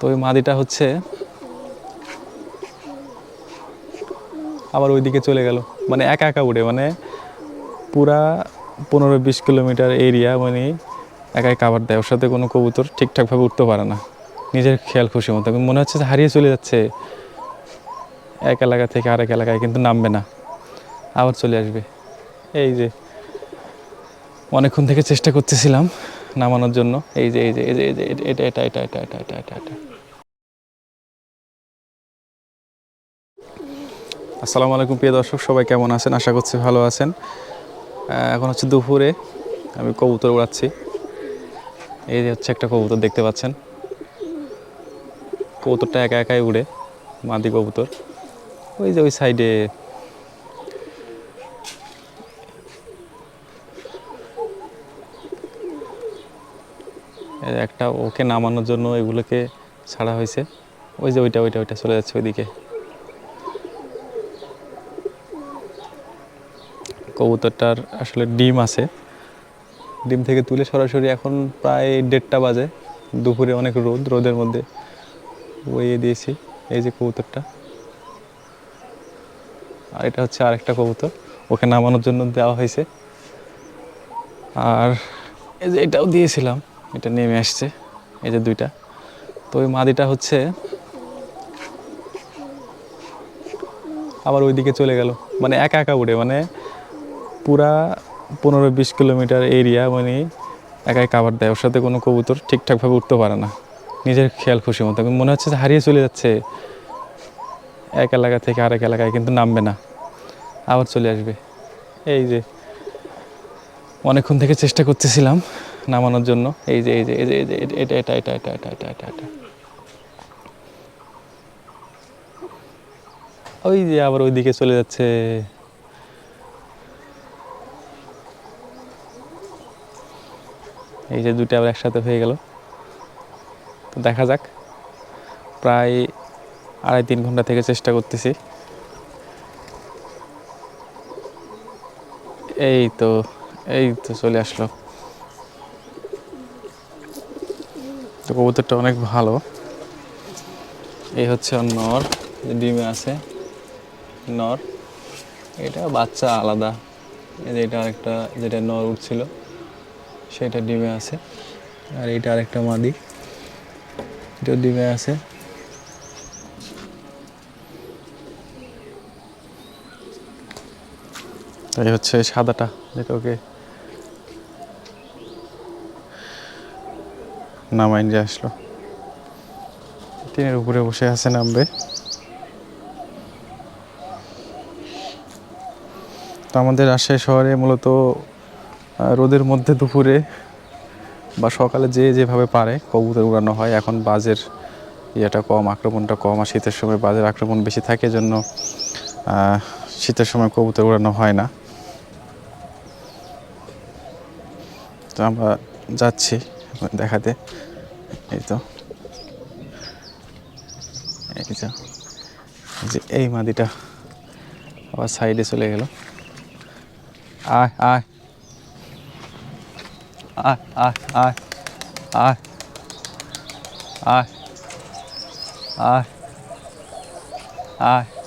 তো ওই মাদিটা হচ্ছে আবার ওইদিকে চলে গেল। মানে একা একা উড়ে মানে পুরা পনেরো বিশ কিলোমিটার এরিয়া মানে একাই কাভার দেয়। ওর সাথে কোনো কবুতর ঠিকঠাকভাবে উঠতে পারে না। নিজের খেয়াল খুশি মতো। মনে হচ্ছে যে হারিয়ে চলে যাচ্ছে। এক এলাকা থেকে আরেক এলাকায় কিন্তু নামবে না। আবার চলে আসবে। এই যে অনেকক্ষণ থেকে চেষ্টা করতেছিলাম। নামানোর জন্য। এই যে এই যে এই যে এটা এটা এটা এটা এটা এটা এটা এটা আসসালামু আলাইকুম প্রিয় দর্শক, সবাই কেমন আছেন? আশা করছি ভালো আছেন। এখন হচ্ছে দুপুরে, আমি কবুতর উড়াচ্ছি। এই যে হচ্ছে একটা কবুতর দেখতে পাচ্ছেন। কবুতরটা একা একাই উড়ে, মাদি কবুতর। ওই যে ওই সাইডে একটা ওকে নামানোর জন্য এগুলোকে ছাড়া হয়েছে। ওই যে ওইটা ওইটা ওইটা চলে যাচ্ছে ওইদিকে। কবুতরটার আসলে ডিম আছে। ডিম থেকে তুলে সরাসরি এখন প্রায় দেড়টা বাজে। দুপুরে অনেক রোদ, রোদের মধ্যে বইয়ে দিয়েছি এই যে কবুতরটা। আর এটা হচ্ছে আরেকটা কবুতর, ওকে নামানোর জন্য দেওয়া হয়েছে। আর এই যে এটাও দিয়েছিলাম। এটা নেমে আসছে, এই যে দুইটা। তো ওই মাদিটা হচ্ছে আবার ওইদিকে চলে গেল। মানে একা একা উড়ে মানে পুরা পনেরো বিশ কিলোমিটার এরিয়া মানে একাই কাভার দেয়। ওর সাথে কোনো কবুতর ঠিকঠাকভাবে উঠতে পারে না। নিজের খেয়াল খুশি মতো। মনে হচ্ছে যে হারিয়ে চলে যাচ্ছে। এক এলাকা থেকে আরেক এলাকায় কিন্তু নামবে না। আবার চলে আসবে। এই যে অনেকক্ষণ থেকে চেষ্টা করতেছিলাম। নামানোর জন্য। এই যে এই যে এই যে এটা এটা এটা এটা এটা এটা এটা এটা। ওই যে আবার ওইদিকে চলে যাচ্ছে। এই যে দুটো আবার একসাথে হয়ে গেল। তো দেখা যাক। প্রায় আড়াই তিন ঘণ্টা থেকে চেষ্টা করতেছি। এই তো এই তো চলে আসলো। তো কবুতরটা অনেক ভালো। এই হচ্ছে নর ডিমে আছে নর। এটা বাচ্চা আলাদা। এটা আরেকটা, যেটা নর উঠছিল, সেটা ডিমে আছে। আর এটা আরেকটা মাদি, এটাও ডিমে আছে। এই হচ্ছে সাদাটা যেটা ওকে নামাইন যে আসলো। টিনের উপরে বসে আছে নামবে। তো আমাদের রাজশাহী শহরে মূলত রোদের মধ্যে দুপুরে বা সকালে যে যেভাবে পারে কবুতর উড়ানো হয়। এখন বাজের ইয়েটা কম, আক্রমণটা কম আর শীতের সময় বাজের আক্রমণ বেশি থাকে জন্য শীতের সময় কবুতর উড়ানো হয় না। তো আমরা যাচ্ছি। দেখাতে। এই তো। এই তো। যে এই মাদিটা আবার সাইডে চলে গেল। আয় আয়। আয় আয় আয় আয়। আয় আয় আয়।